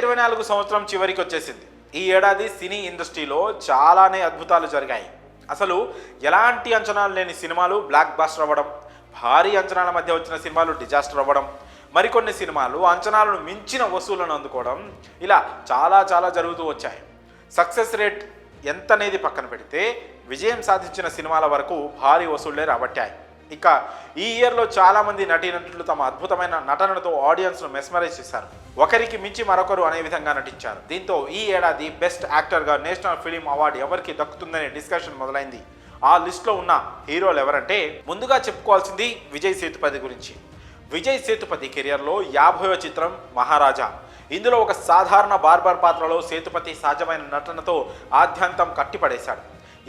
ఇరవై నాలుగు సంవత్సరం చివరికి వచ్చేసింది. ఈ ఏడాది సినీ ఇండస్ట్రీలో చాలానే అద్భుతాలు జరిగాయి. అసలు ఎలాంటి అంచనాలు లేని సినిమాలు బ్లాక్ బాస్టర్ అవ్వడం భారీ అంచనాల మధ్య వచ్చిన సినిమాలు డిజాస్టర్ అవ్వడం మరికొన్ని సినిమాలు అంచనాలను మించిన వసూళ్ళను అందుకోవడం ఇలా చాలా చాలా జరుగుతూ వచ్చాయి. సక్సెస్ రేట్ ఎంత అనేది పక్కన పెడితే విజయం సాధించిన సినిమాల వరకు భారీ వసూళ్ళే రాబట్టాయి. ఇక ఈ ఇయర్లో చాలామంది నటీనటులు తమ అద్భుతమైన నటనతో ఆడియన్స్ను మెస్మరైజ్ చేశారు. ఒకరికి మించి మరొకరు అనే విధంగా నటించారు. దీంతో ఈ ఏడాది బెస్ట్ యాక్టర్గా నేషనల్ ఫిలిం అవార్డు ఎవరికి దక్కుతుందనే డిస్కషన్ మొదలైంది. ఆ లిస్ట్లో ఉన్న హీరోలు ఎవరంటే ముందుగా చెప్పుకోవాల్సింది విజయ్ సేతుపతి గురించి. విజయ్ సేతుపతి కెరియర్లో యాభైవ చిత్రం మహారాజా. ఇందులో ఒక సాధారణ బార్బర్ పాత్రలో సేతుపతి సహజమైన నటనతో ఆద్యంతం కట్టిపడేశాడు.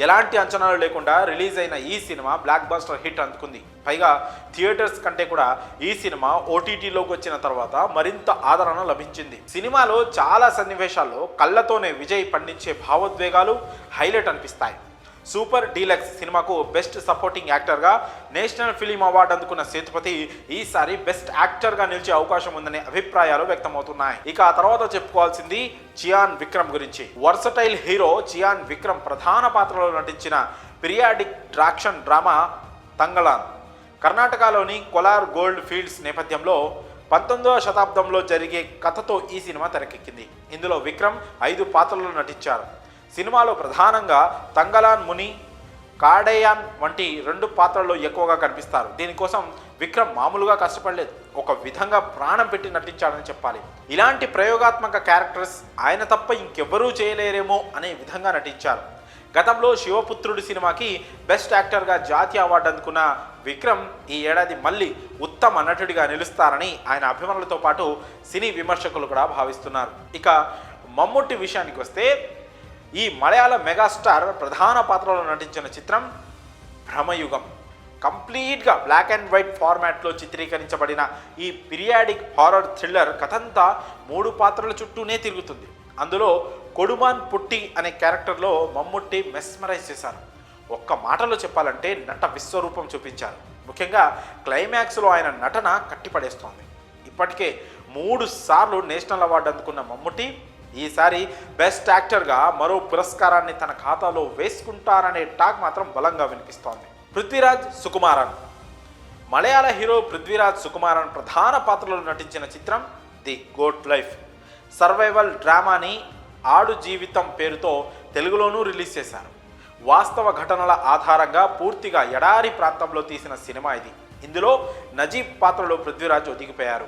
ఎలాంటి అంచనాలు లేకుండా రిలీజ్ అయిన ఈ సినిమా బ్లాక్ బాస్టర్ హిట్ అందుకుంది. పైగా థియేటర్స్ కంటే కూడా ఈ సినిమా ఓటీటీలోకి వచ్చిన తర్వాత మరింత ఆదరణ లభించింది. సినిమాలో చాలా సన్నివేశాల్లో కళ్ళతోనే విజయ్ పండించే భావోద్వేగాలు హైలైట్ అనిపిస్తాయి. సూపర్ డీలక్స్ సినిమాకు బెస్ట్ సపోర్టింగ్ యాక్టర్గా నేషనల్ ఫిలిం అవార్డు అందుకున్న సేతుపతి ఈసారి బెస్ట్ యాక్టర్గా నిలిచే అవకాశం ఉందనే అభిప్రాయాలు వ్యక్తమవుతున్నాయి. ఇక ఆ తర్వాత చెప్పుకోవాల్సింది చియాన్ విక్రమ్ గురించి. వర్సటైల్ హీరో చియాన్ విక్రమ్ ప్రధాన పాత్రలో నటించిన పిరియాడిక్ డ్రాక్షన్ డ్రామా తంగళాన్. కర్ణాటకలోని కొలార్ గోల్డ్ ఫీల్డ్స్ నేపథ్యంలో పంతొమ్మిదవ శతాబ్దంలో జరిగే కథతో ఈ సినిమా తెరకెక్కింది. ఇందులో విక్రమ్ ఐదు పాత్రలు నటించారు. సినిమాలో ప్రధానంగా తంగలాన్ ముని కాడేయాన్ వంటి రెండు పాత్రల్లో ఎక్కువగా కనిపిస్తారు. దీనికోసం విక్రమ్ మామూలుగా కష్టపడలేదు. ఒక విధంగా ప్రాణం పెట్టి నటించాడని చెప్పాలి. ఇలాంటి ప్రయోగాత్మక క్యారెక్టర్స్ ఆయన తప్ప ఇంకెవ్వరూ చేయలేరేమో అనే విధంగా నటించారు. గతంలో శివపుత్రుడు సినిమాకి బెస్ట్ యాక్టర్గా జాతీయ అవార్డు అందుకున్న విక్రమ్ ఈ ఏడాది మళ్ళీ ఉత్తమ నటుడిగా నిలుస్తారని ఆయన అభిమానులతో పాటు సినీ విమర్శకులు కూడా భావిస్తున్నారు. ఇక మమ్ముట్టి విషయానికి వస్తే ఈ మలయాళ మెగాస్టార్ ప్రధాన పాత్రలో నటించిన చిత్రం భ్రమయుగం. కంప్లీట్గా బ్లాక్ అండ్ వైట్ ఫార్మాట్లో చిత్రీకరించబడిన ఈ పిరియాడిక్ హారర్ థ్రిల్లర్ కథంతా మూడు పాత్రల చుట్టూనే తిరుగుతుంది. అందులో కొడుమాన్ పుట్టి అనే క్యారెక్టర్లో మమ్ముట్టి మెస్మరైజ్ చేశారు. ఒక్క మాటలో చెప్పాలంటే నట విశ్వరూపం చూపించారు. ముఖ్యంగా క్లైమాక్స్లో ఆయన నటన కట్టిపడేస్తోంది. ఇప్పటికే మూడు సార్లు నేషనల్ అవార్డు అందుకున్న మమ్ముట్టి ఈసారి బెస్ట్ యాక్టర్గా మరో పురస్కారాన్ని తన ఖాతాలో వేసుకుంటారనే టాక్ మాత్రం బలంగా వినిపిస్తోంది. పృథ్వీరాజ్ సుకుమారన్. మలయాళ హీరో పృథ్వీరాజ్ సుకుమారన్ ప్రధాన పాత్రలో నటించిన చిత్రం ది గోట్ లైఫ్. సర్వైవల్ డ్రామాని ఆడు జీవితం పేరుతో తెలుగులోనూ రిలీజ్ చేశారు. వాస్తవ ఘటనల ఆధారంగా పూర్తిగా ఎడారి ప్రాంతంలో తీసిన సినిమా ఇది. ఇందులో నజీబ్ పాత్రలో పృథ్వీరాజ్ ఒదిగిపోయారు.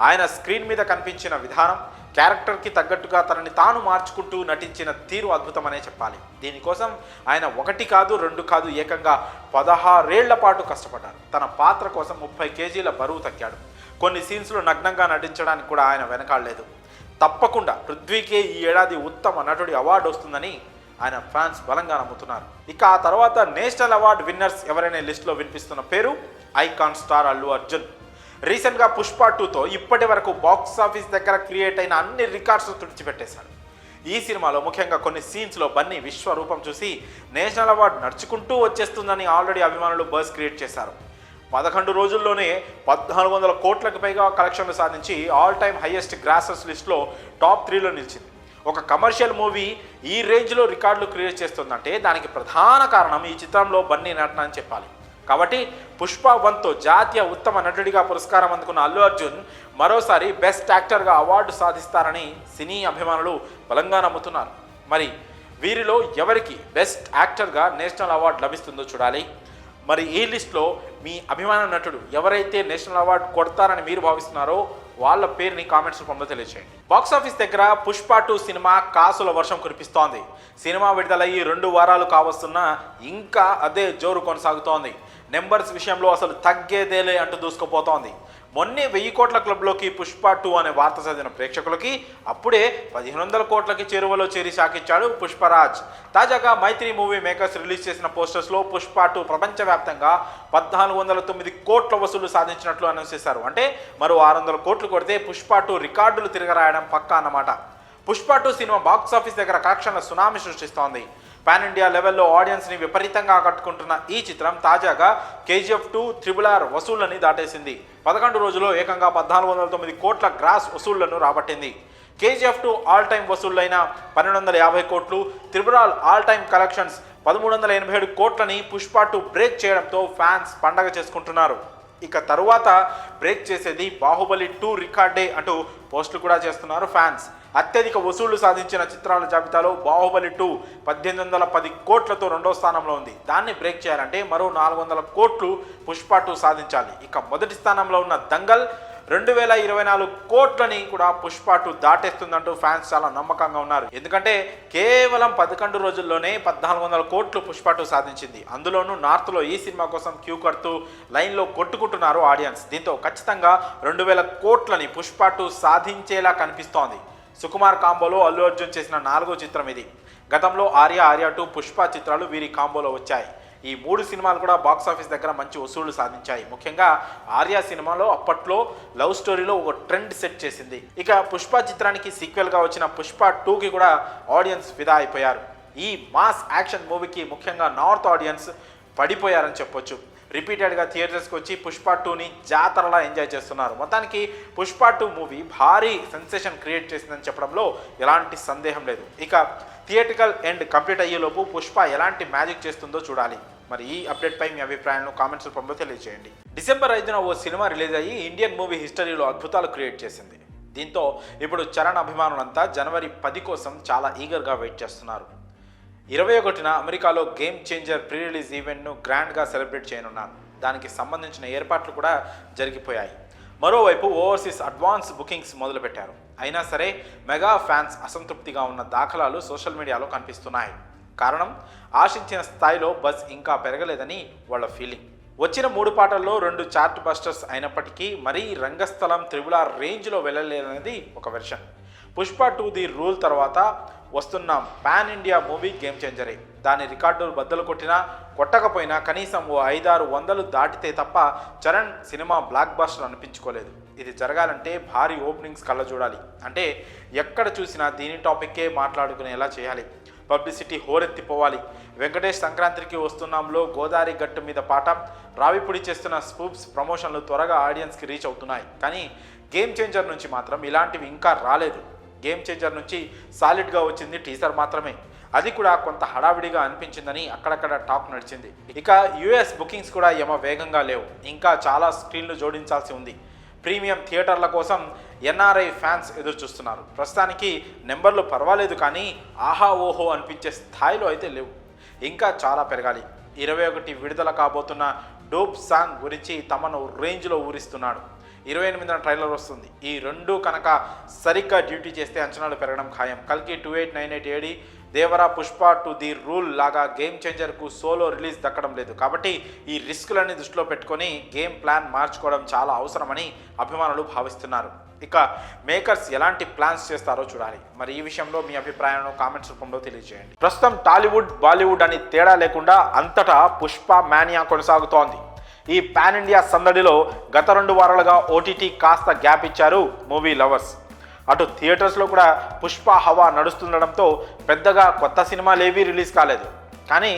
ఆయన స్క్రీన్ మీద కనిపించిన విధానం క్యారెక్టర్కి తగ్గట్టుగా తనని తాను మార్చుకుంటూ నటించిన తీరు అద్భుతమనే చెప్పాలి. దీనికోసం ఆయన ఒకటి కాదు రెండు కాదు ఏకంగా పదహారేళ్ళ పాటు కష్టపడ్డారు. తన పాత్ర కోసం ముప్పై కేజీల బరువు తగ్గాడు. కొన్ని సీన్స్లో నగ్నంగా నటించడానికి కూడా ఆయన వెనకాడలేదు. తప్పకుండా పృథ్వీకే ఈ ఏడాది ఉత్తమ నటుడి అవార్డు వస్తుందని ఆయన ఫ్యాన్స్ బలంగా నమ్ముతున్నారు. ఇక ఆ తర్వాత నేషనల్ అవార్డు విన్నర్స్ ఎవరైనా లిస్టులో వినిపిస్తున్న పేరు? Icon star Allu Arjun. రీసెంట్గా పుష్ప టూతో ఇప్పటి వరకు బాక్స్ ఆఫీస్ దగ్గర క్రియేట్ అయిన అన్ని రికార్డ్స్ తుడిచిపెట్టేశాడు ఈ సినిమాలో ముఖ్యంగా కొన్ని సీన్స్లో బన్నీ విశ్వరూపం చూసి నేషనల్ అవార్డు నడుచుకుంటూ వచ్చేస్తుందని ఆల్రెడీ అభిమానులు బస్ క్రియేట్ చేశారు. పదకొండు రోజుల్లోనే పద్నాలుగు వందల కోట్లకు పైగా కలెక్షన్లు సాధించి ఆల్ టైమ్ హైయెస్ట్ గ్రాసెస్ లిస్ట్లో టాప్ త్రీలో నిలిచింది. ఒక కమర్షియల్ మూవీ ఈ రేంజ్లో రికార్డులు క్రియేట్ చేస్తుందంటే దానికి ప్రధాన కారణం ఈ చిత్రంలో బన్నీ నటన అని చెప్పాలి. కాబట్టి పుష్ప వన్తో జాతీయ ఉత్తమ నటుడిగా పురస్కారం అందుకున్న అల్లు అర్జున్ మరోసారి బెస్ట్ యాక్టర్గా అవార్డు సాధిస్తారని సినీ అభిమానులు బలంగా నమ్ముతున్నారు. మరి వీరిలో ఎవరికి బెస్ట్ యాక్టర్గా నేషనల్ అవార్డు లభిస్తుందో చూడాలి. మరి ఈ లిస్ట్లో మీ అభిమాన నటుడు ఎవరైతే నేషనల్ అవార్డు కొడతారని మీరు భావిస్తున్నారో వాళ్ళ పేరుని కామెంట్స్ రూపంలో తెలియచేయండి. బాక్స్ ఆఫీస్ దగ్గర పుష్ప టూ సినిమా కాసుల వర్షం కురిపిస్తోంది. సినిమా విడుదలయ్యి రెండు వారాలు కావస్తున్నా ఇంకా అదే జోరు కొనసాగుతోంది. నెంబర్స్ విషయంలో అసలు తగ్గేదేలే అంటూ దూసుకుపోతోంది. మొన్నే వెయ్యి కోట్ల క్లబ్లోకి పుష్ప టూ అనే వార్త చదివిన ప్రేక్షకులకి అప్పుడే పదిహేను వందల కోట్లకి చేరువలో చేరి షాకిచ్చాడు పుష్పరాజ్. తాజాగా మైత్రి మూవీ మేకర్స్ రిలీజ్ చేసిన పోస్టర్స్లో పుష్ప టూ ప్రపంచవ్యాప్తంగా పద్నాలుగు వందల తొమ్మిది కోట్ల వసూలు సాధించినట్లు అనౌన్స్ చేశారు. అంటే మరో ఆరు వందల కోట్లు కొడితే పుష్ప టూ రికార్డులు తిరగరాయడం పక్కా అన్నమాట. పుష్ప టూ సినిమా బాక్స్ ఆఫీస్ దగ్గర కలెక్షన్ల సునామీ సృష్టిస్తోంది. పాన్ ఇండియా లెవెల్లో ఆడియన్స్ని విపరీతంగా ఆకట్టుకుంటున్న ఈ చిత్రం తాజాగా కేజీఎఫ్ టూ త్రిబుల్ ఆర్ వసూళ్ళని దాటేసింది. పదకొండు రోజుల్లో ఏకంగా పద్నాలుగు వందల తొమ్మిది కోట్ల గ్రాస్ వసూళ్ళను రాబట్టింది. కేజీఎఫ్ టూ ఆల్ టైమ్ వసూళ్ళైన పన్నెండు వందల యాభై కోట్లు త్రిబురాల్ ఆల్ టైమ్ కలెక్షన్స్ పదమూడు వందల ఎనభై ఏడు కోట్లని పుష్ప టూ బ్రేక్ చేయడంతో ఫ్యాన్స్ పండగ చేసుకుంటున్నారు. ఇక తరువాత బ్రేక్ చేసేది బాహుబలి టూ రికార్డే అంటూ పోస్టులు కూడా చేస్తున్నారు ఫ్యాన్స్. అత్యధిక వసూళ్ళు సాధించిన చిత్రాల జాబితాలో బాహుబలి టూ పద్దెనిమిది వందల పది కోట్లతో రెండో స్థానంలో ఉంది. దాన్ని బ్రేక్ చేయాలంటే మరో నాలుగు వందల కోట్లు పుష్ప టూ సాధించాలి. ఇక మొదటి స్థానంలో ఉన్న దంగల్ రెండు వేల ఇరవై నాలుగు కోట్లని కూడా పుష్ప టూ దాటేస్తుందంటూ ఫ్యాన్స్ చాలా నమ్మకంగా ఉన్నారు. ఎందుకంటే కేవలం పదకొండు రోజుల్లోనే పద్నాలుగు వందల కోట్లు పుష్ప టూ సాధించింది. అందులోనూ నార్త్లో ఈ సినిమా కోసం క్యూ కడుతూ లైన్లో కొట్టుకుంటున్నారు ఆడియన్స్. దీంతో ఖచ్చితంగా రెండు వేల కోట్లని పుష్ప టూ సాధించేలా కనిపిస్తోంది. సుకుమార్ కాంబోలో అల్లు అర్జున్ చేసిన నాలుగో చిత్రం ఇది. గతంలో ఆర్య ఆర్య టూ పుష్ప చిత్రాలు వీరి కాంబోలో వచ్చాయి. ఈ మూడు సినిమాలు కూడా బాక్స్ ఆఫీస్ దగ్గర మంచి వసూళ్ళు సాధించాయి. ముఖ్యంగా ఆర్య సినిమాలో అప్పట్లో లవ్ స్టోరీలో ఒక ట్రెండ్ సెట్ చేసింది. ఇక పుష్ప చిత్రానికి సీక్వెల్గా వచ్చిన పుష్ప టూకి కూడా ఆడియన్స్ ఫిదా అయిపోయారు. ఈ మాస్ యాక్షన్ మూవీకి ముఖ్యంగా నార్త్ ఆడియన్స్ పడిపోయారని చెప్పొచ్చు. రిపీటెడ్గా థియేటర్స్కి వచ్చి పుష్ప టూని జాతరలా ఎంజాయ్ చేస్తున్నారు. మొత్తానికి పుష్ప టూ మూవీ భారీ సెన్సేషన్ క్రియేట్ చేసిందని చెప్పడంలో ఎలాంటి సందేహం లేదు. ఇక థియేటికల్ ఎండ్ కంప్లీట్ అయ్యేలోపు పుష్ప ఎలాంటి మ్యాజిక్ చేస్తుందో చూడాలి. మరి ఈ అప్డేట్పై మీ అభిప్రాయాలను కామెంట్స్ రూపంలో తెలియజేయండి. డిసెంబర్ ఐదున ఓ సినిమా రిలీజ్ అయ్యి ఇండియన్ మూవీ హిస్టరీలో అద్భుతాలు క్రియేట్ చేసింది. దీంతో ఇప్పుడు చరణ్ అభిమానులంతా జనవరి పది కోసం చాలా ఈగర్గా వెయిట్ చేస్తున్నారు. ఇరవై ఒకటిన అమెరికాలో గేమ్ చేంజర్ ప్రీ రిలీజ్ ఈవెంట్ను గ్రాండ్గా సెలబ్రేట్ చేయనున్నారు దానికి సంబంధించిన ఏర్పాట్లు కూడా జరిగిపోయాయి. మరోవైపు ఓవర్సీస్ అడ్వాన్స్ బుకింగ్స్ మొదలుపెట్టారు. అయినా సరే మెగా ఫ్యాన్స్ అసంతృప్తిగా ఉన్న దాఖలాలు సోషల్ మీడియాలో కనిపిస్తున్నాయి. కారణం ఆశించిన స్థాయిలో బజ్ ఇంకా పెరగలేదని వాళ్ళ ఫీలింగ్. వచ్చిన మూడు పాటల్లో రెండు చార్ట్ బస్టర్స్ అయినప్పటికీ మరీ రంగస్థలం త్రిబుల రేంజ్లో వెళ్ళలేదనేది ఒక version. Pushpa two the rule తర్వాత వస్తున్న. పాన్ ఇండియా మూవీ గేమ్ చేంజరే. దాని రికార్డులు బద్దలు కొట్టినా కొట్టకపోయినా కనీసం ఓ ఐదారు వందలు దాటితే తప్ప చరణ్ సినిమా బ్లాక్ బాస్టర్ అనిపించుకోలేదు. ఇది జరగాలంటే భారీ ఓపెనింగ్స్ కళ్ళ చూడాలి. అంటే ఎక్కడ చూసినా దీని టాపిక్కే మాట్లాడుకునేలా చేయాలి. పబ్లిసిటీ హోరెత్తిపోవాలి. వెంకటేష్ సంక్రాంతికి వస్తున్నాంలో గోదావరి గట్టు మీద పాట రావిపుడి చేస్తున్న స్పూప్స్ ప్రమోషన్లు త్వరగా ఆడియన్స్కి రీచ్ అవుతున్నాయి. కానీ గేమ్ చేంజర్ నుంచి మాత్రం ఇలాంటివి ఇంకా రాలేదు. గేమ్ చేంజర్ నుంచి సాలిడ్గా వచ్చింది టీజర్ మాత్రమే. అది కూడా కొంత హడావిడిగా అనిపించిందని అక్కడక్కడ టాక్ నడిచింది. ఇక యుఎస్ బుకింగ్స్ కూడా ఏమో వేగంగా లేవు. ఇంకా చాలా స్క్రీన్లు జోడించాల్సి ఉంది. ప్రీమియం థియేటర్ల కోసం ఎన్ఆర్ఐ ఫ్యాన్స్ ఎదురు చూస్తున్నారు ప్రస్తుతానికి నెంబర్లు పర్వాలేదు కానీ ఆహా ఓహో అనిపించే స్థాయిలో అయితే లేవు. ఇంకా చాలా పెరగాలి. ఇరవై ఒకటి విడుదల కాబోతున్న డోప్ సాంగ్ గురించి తమను రేంజ్లో ఊరిస్తున్నాడు. ఇరవై ఎనిమిదిన ట్రైలర్ వస్తుంది. ఈ రెండు కనుక సరిగ్గా డ్యూటీ చేస్తే అంచనాలు పెరగడం ఖాయం. కల్కి two eight nine eight AD Devara Pushpa two the rule లాగా గేమ్ చేంజర్కు సోలో రిలీజ్ దక్కడం లేదు. కాబట్టి ఈ రిస్కులన్నీ దృష్టిలో పెట్టుకొని గేమ్ ప్లాన్ మార్చుకోవడం చాలా అవసరమని అభిమానులు భావిస్తున్నారు. ఇక మేకర్స్ ఎలాంటి ప్లాన్స్ చేస్తారో చూడాలి. మరి ఈ విషయంలో మీ అభిప్రాయాలను కామెంట్స్ రూపంలో తెలియజేయండి. ప్రస్తుతం టాలీవుడ్ బాలీవుడ్ అని తేడా లేకుండా అంతటా పుష్ప మానియా కొనసాగుతోంది. ఈ పాన్ ఇండియా సందడిలో గత రెండు వారాలుగా ఓటీటీ కాస్త గ్యాప్ ఇచ్చారు మూవీ లవర్స్. అటు థియేటర్స్లో కూడా పుష్ప హవా నడుస్తుండడంతో పెద్దగా కొత్త సినిమాలేవీ రిలీజ్ కాలేదు. కానీ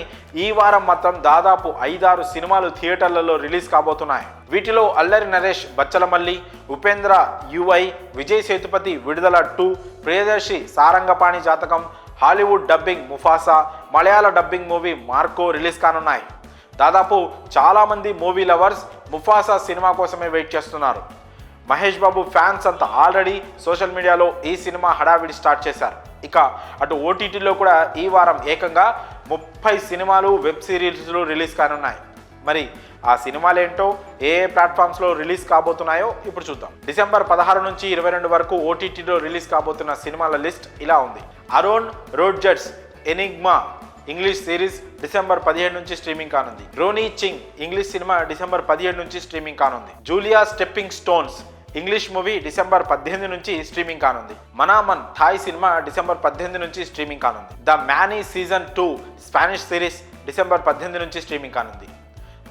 ఈ వారం మాత్రం దాదాపు ఐదారు సినిమాలు థియేటర్లలో రిలీజ్ కాబోతున్నాయి. వీటిలో Allari Naresh Bachchala Malli Upendra UI Vijay Sethupathi Vidudala two Priyadarshi Sarangapani Jathakam Hollywood dubbing Mufasa Malayala dubbing movie Marco release కానున్నాయి. దాదాపు చాలామంది మూవీ లవర్స్ ముఫాసా సినిమా కోసమే వెయిట్ చేస్తున్నారు. మహేష్ బాబు ఫ్యాన్స్ అంతా ఆల్రెడీ సోషల్ మీడియాలో ఈ సినిమా హడావిడి స్టార్ట్ చేశారు. ఇక అటు ఓటీటీలో కూడా ఈ వారం ఏకంగా ముప్పై సినిమాలు వెబ్ సిరీస్లు రిలీజ్ కానున్నాయి. మరి ఆ సినిమాలేంటో ఏ ఏ ప్లాట్ఫామ్స్లో రిలీజ్ కాబోతున్నాయో ఇప్పుడు చూద్దాం. డిసెంబర్ పదహారు నుంచి ఇరవై రెండు వరకు ఓటీటీలో రిలీజ్ కాబోతున్న సినిమాల లిస్ట్ ఇలా ఉంది. Aaron Rodgers Enigma English series December పదిహేడు నుంచి స్ట్రీమింగ్ కానుంది. Ronnie Chieng English cinema December పదిహేడు నుంచి స్ట్రీమింగ్ కానుంది. Julia stepping stones English movie December పద్దెనిమిది నుంచి స్ట్రీమింగ్ కానుంది. మనామన్ థాయ్ సినిమా డిసెంబర్ పద్దెనిమిది నుంచి స్ట్రీమింగ్ కానుంది. The Manny season two Spanish series December పద్దెనిమిది నుంచి స్ట్రీమింగ్ కానుంది.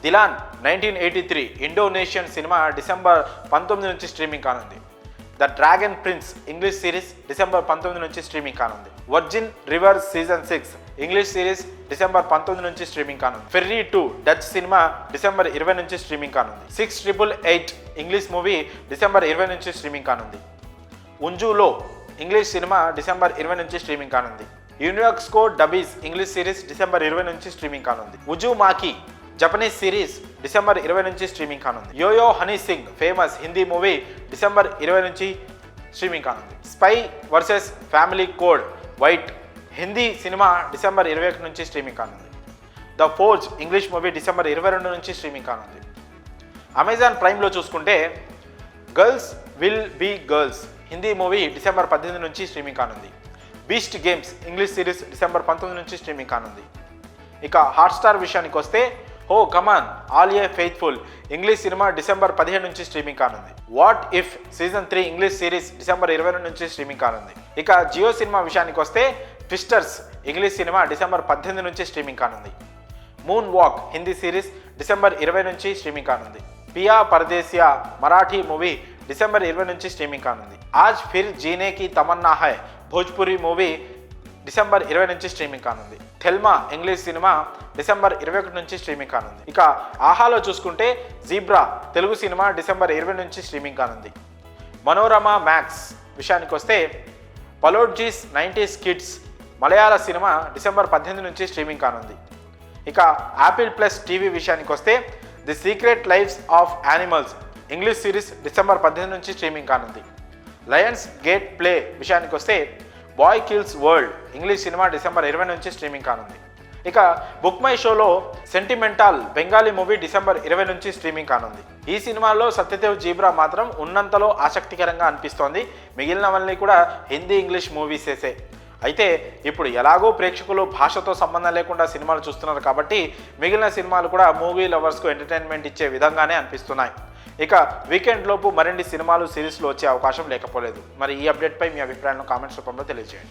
Dilan nineteen eighty three Indonesian cinema December పంతొమ్మిది నుంచి స్ట్రీమింగ్ కానుంది. The dragon prince English series December పంతొమ్మిది నుంచి స్ట్రీమింగ్ కానుంది. Virgin river season six English series December పంతొమ్మిది నుంచి స్ట్రీమింగ్ కానుంది. Ferry two Dutch cinema December ఇరవై నుంచి స్ట్రీమింగ్ కానుంది. Six triple eight English movie December ఇరవై నుంచి స్ట్రీమింగ్ కానుంది. ఉంజులో ఇంగ్లీష్ సినిమా డిసెంబర్ ఇరవై నుంచి స్ట్రీమింగ్ కానుంది. యూనివర్క్స్కో డబీస్ ఇంగ్లీష్ సిరీస్ డిసెంబర్ ఇరవై నుంచి స్ట్రీమింగ్ కానుంది. ఉజు మాకి జపనీస్ సిరీస్ డిసెంబర్ ఇరవై నుంచి స్ట్రీమింగ్ కానుంది. Yo Yo honey Singh famous Hindi movie December ఇరవై నుంచి స్ట్రీమింగ్ కానుంది. Spy versus family code white Hindi cinema December ఇరవై ఒకటి నుంచి స్ట్రీమింగ్ కానుంది. The forge English movie December ఇరవై రెండు నుంచి స్ట్రీమింగ్ కానుంది. అమెజాన్ ప్రైమ్లో చూసుకుంటే girls will be girls Hindi movie December పద్దెనిమిది నుంచి స్ట్రీమింగ్ కానుంది. Beast games English series December పంతొమ్మిది నుంచి స్ట్రీమింగ్ కానుంది. ఇక హాట్స్టార్ విషయానికి వస్తే ho come on. All a faithful. English cinema December పదిహేను నుంచి స్ట్రీమింగ్ కానుంది. What if season three English series December ఇరవై రెండు నుంచి స్ట్రీమింగ్ కానుంది. ఇక జియో సినిమా విషయానికి వస్తే ట్విస్టర్స్ ఇంగ్లీష్ సినిమా డిసెంబర్ పద్దెనిమిది నుంచి స్ట్రీమింగ్ కానుంది. Moon walk Hindi series December ఇరవై నుంచి స్ట్రీమింగ్ కానుంది. పియా పరదేశియా మరాఠీ మూవీ డిసెంబర్ ఇరవై నుంచి స్ట్రీమింగ్ కానుంది. ఆజ్ ఫిర్ జీనే కి తమన్నా హై భోజ్పురి మూవీ డిసెంబర్ ఇరవై నుంచి స్ట్రీమింగ్ కానుంది. థెల్మా ఇంగ్లీష్ సినిమా డిసెంబర్ ఇరవై ఒకటి నుంచి స్ట్రీమింగ్ కానుంది. ఇక ఆహాలో చూసుకుంటే జీబ్రా తెలుగు సినిమా డిసెంబర్ ఇరవై నుంచి స్ట్రీమింగ్ కానుంది. మనోరమ మ్యాక్స్ విషయానికి వస్తే పలోడ్జీస్ నైంటీస్ కిడ్స్ మలయాళ సినిమా డిసెంబర్ పద్దెనిమిది నుంచి స్ట్రీమింగ్ కానుంది. ఇక యాపిల్ ప్లస్ టీవీ విషయానికి వస్తే the secret lives of animals English series December పద్దెనిమిది నుంచి స్ట్రీమింగ్ కానుంది. లయన్స్ గేట్ ప్లే విషయానికి వస్తే boy kills world English cinema December ఇరవై నుంచి స్ట్రీమింగ్ కానుంది. ఇక బుక్ మై షోలో సెంటిమెంటల్ బెంగాలీ మూవీ డిసెంబర్ ఇరవై నుంచి స్ట్రీమింగ్ కానుంది. ఈ సినిమాలో సత్యదేవ్ జీబ్రా మాత్రం ఉన్నంతలో ఆసక్తికరంగా అనిపిస్తోంది. మిగిలినవన్నీ కూడా హిందీ ఇంగ్లీష్ మూవీసేసే అయితే ఇప్పుడు ఎలాగో ప్రేక్షకులు భాషతో సంబంధం లేకుండా సినిమాలు చూస్తున్నారు కాబట్టి మిగిలిన సినిమాలు కూడా మూవీ లవర్స్కు ఎంటర్టైన్మెంట్ ఇచ్చే విధంగానే అనిపిస్తున్నాయి. ఇక వీకెండ్ లోపు మరిన్ని సినిమాలు సిరీస్లు వచ్చే అవకాశం లేకపోలేదు. మరి ఈ అప్డేట్పై మీ అభిప్రాయాలను కామెంట్స్ రూపంలో తెలియజేయండి.